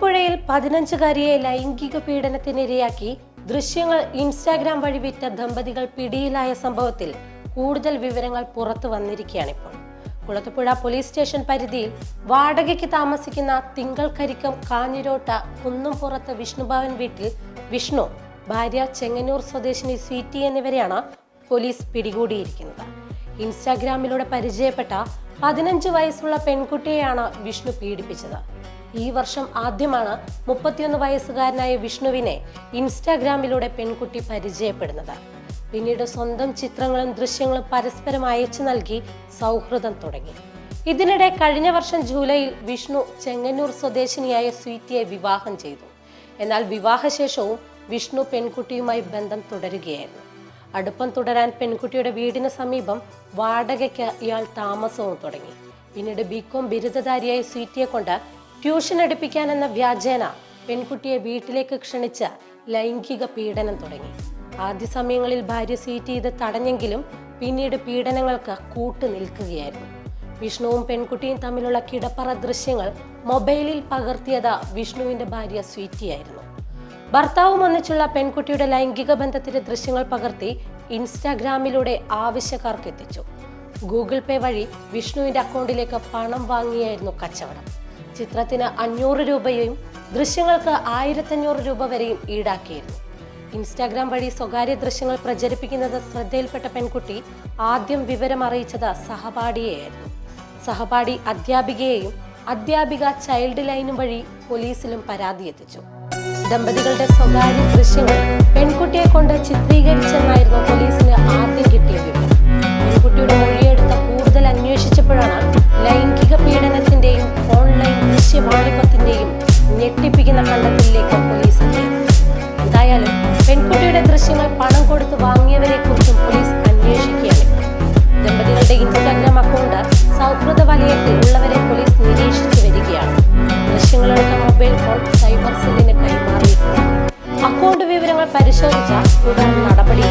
പതിനഞ്ചുകാരിയെ ലൈംഗിക പീഡനത്തിനിരയാക്കി ദൃശ്യങ്ങൾ ഇൻസ്റ്റാഗ്രാം വഴി വിറ്റ ദമ്പതികൾ പിടിയിലായ സംഭവത്തിൽ കൂടുതൽ വിവരങ്ങൾ പുറത്തു വന്നിരിക്കുകയാണിപ്പോൾ. കുളത്തുപുഴ പോലീസ് സ്റ്റേഷൻ പരിധിയിൽ വാടകയ്ക്ക് താമസിക്കുന്ന തിങ്കൾ കരിക്കം കാഞ്ഞിരോട്ട കുന്നുംപുറത്ത് വിഷ്ണുഭവൻ വീട്ടിൽ വിഷ്ണു ഭാര്യ ചെങ്ങന്നൂർ സ്വദേശിനി സ്വീറ്റി എന്നിവരെയാണ് പോലീസ് പിടികൂടിയിരിക്കുന്നത്. ഇൻസ്റ്റാഗ്രാമിലൂടെ പരിചയപ്പെട്ട പതിനഞ്ച് വയസ്സുള്ള പെൺകുട്ടിയെയാണ് വിഷ്ണു പീഡിപ്പിച്ചത്. ഈ വർഷം ആദ്യമാണ് മുപ്പത്തിയൊന്ന് വയസ്സുകാരനായ വിഷ്ണുവിനെ ഇൻസ്റ്റാഗ്രാമിലൂടെ പെൺകുട്ടി പരിചയപ്പെടുന്നത്. പിന്നീട് സ്വന്തം ചിത്രങ്ങളും ദൃശ്യങ്ങളും പരസ്പരം അയച്ചു നൽകി സൗഹൃദം തുടങ്ങി. ഇതിനിടെ കഴിഞ്ഞ വർഷം ജൂലൈയിൽ വിഷ്ണു ചെങ്ങന്നൂർ സ്വദേശിനിയായ സ്വീറ്റിയെ വിവാഹം ചെയ്തു. എന്നാൽ വിവാഹശേഷവും വിഷ്ണു പെൺകുട്ടിയുമായി ബന്ധം തുടരുകയായിരുന്നു. അടുപ്പം തുടരാൻ പെൺകുട്ടിയുടെ വീടിന് സമീപം വാടകയ്ക്ക് ഇയാൾ താമസവും തുടങ്ങി. പിന്നീട് ബികോം ബിരുദധാരിയായ സ്വീറ്റിയെ കൊണ്ട് ട്യൂഷൻ എടുപ്പിക്കാനെന്ന വ്യാജേന പെൺകുട്ടിയെ വീട്ടിലേക്ക് ക്ഷണിച്ച ലൈംഗിക പീഡനം തുടങ്ങി. ആദ്യ സമയങ്ങളിൽ ഭാര്യ സീറ്റ് ചെയ്ത് തടഞ്ഞെങ്കിലും പിന്നീട് പീഡനങ്ങൾക്ക് കൂട്ടു നിൽക്കുകയായിരുന്നു. വിഷ്ണുവും പെൺകുട്ടിയും തമ്മിലുള്ള കിടപ്പറ ദൃശ്യങ്ങൾ മൊബൈലിൽ പകർത്തിയത് വിഷ്ണുവിന്റെ ഭാര്യ സ്വീറ്റിയായിരുന്നു. ഭർത്താവും ഒന്നിച്ചുള്ള പെൺകുട്ടിയുടെ ലൈംഗിക ബന്ധത്തിന്റെ ദൃശ്യങ്ങൾ പകർത്തി ഇൻസ്റ്റാഗ്രാമിലൂടെ ആവശ്യക്കാർക്ക് എത്തിച്ചു ഗൂഗിൾ പേ വഴി വിഷ്ണുവിന്റെ അക്കൗണ്ടിലേക്ക് പണം വാങ്ങിയായിരുന്നു കച്ചവടം. ചിത്രത്തിന് അഞ്ഞൂറ് രൂപയും ദൃശ്യങ്ങൾക്ക് ആയിരത്തഞ്ഞൂറ് രൂപ വരെയും ഈടാക്കിയിരുന്നു. ഇൻസ്റ്റാഗ്രാം വഴി സ്വകാര്യ ദൃശ്യങ്ങൾ പ്രചരിപ്പിക്കുന്നത് ശ്രദ്ധയിൽപ്പെട്ട പെൺകുട്ടി ആദ്യം വിവരം അറിയിച്ചത് സഹപാഠിയെയായിരുന്നു. സഹപാഠി അധ്യാപികയെയും അധ്യാപിക ചൈൽഡ് ലൈനും വഴി പോലീസിലും പരാതി എത്തിച്ചു. ദമ്പതികളുടെ സ്വകാര്യ ദൃശ്യങ്ങൾ പെൺകുട്ടിയെ കൊണ്ട് ചിത്രീകരിച്ചെന്നായിരുന്നു പരിശോധിച്ചാൽ ഉടൻ നടപടി